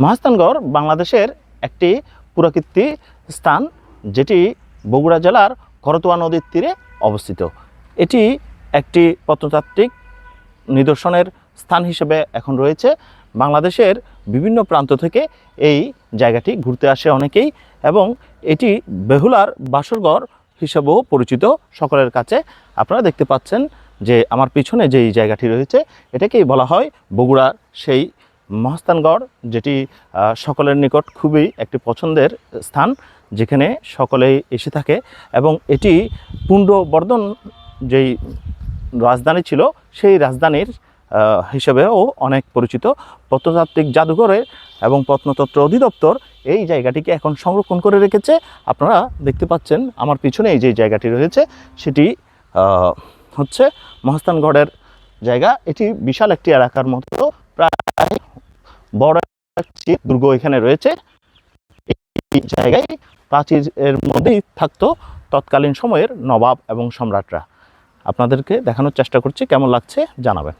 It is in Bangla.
মহাস্থানগড় বাংলাদেশের একটি পুরাকীর্তি স্থান যেটি বগুড়া জেলার করতোয়া নদীর তীরে অবস্থিত। এটি একটি প্রত্নতাত্ত্বিক নিদর্শনের স্থান হিসেবে এখন রয়েছে। বাংলাদেশের বিভিন্ন প্রান্ত থেকে এই জায়গাটি ঘুরতে আসে অনেকেই এবং এটি বেহুলার বাসরগড় হিসেবেও পরিচিত সকলের কাছে। আপনারা দেখতে পাচ্ছেন যে আমার পিছনে যেই জায়গাটি রয়েছে, এটাকেই বলা হয় বগুড়ার সেই মহাস্থানগড়, যেটি সকলের নিকট খুবই একটি পছন্দের স্থান, যেখানে সকলেই এসে থাকে এবং এটি পুণ্ডবর্ধন যেই রাজধানী ছিল, সেই রাজধানীর হিসেবেও অনেক পরিচিত। প্রত্নতাত্ত্বিক জাদুঘরের এবং প্রত্নতত্ত্ব অধিদপ্তর এই জায়গাটিকে এখন সংরক্ষণ করে রেখেছে। আপনারা দেখতে পাচ্ছেন আমার পিছনে এই যে জায়গাটি রয়েছে, সেটি হচ্ছে মহাস্থানগড়ের জায়গা। এটি বিশাল একটি এলাকার মতো, প্রায় বড় একটি দুর্গ এখানে রয়েছে। এই জায়গায় প্রাচীরের মধ্যেই থাকতো তৎকালীন সময়ের নবাব এবং সম্রাটরা। আপনাদেরকে দেখানোর চেষ্টা করছি, কেমন লাগছে জানাবেন।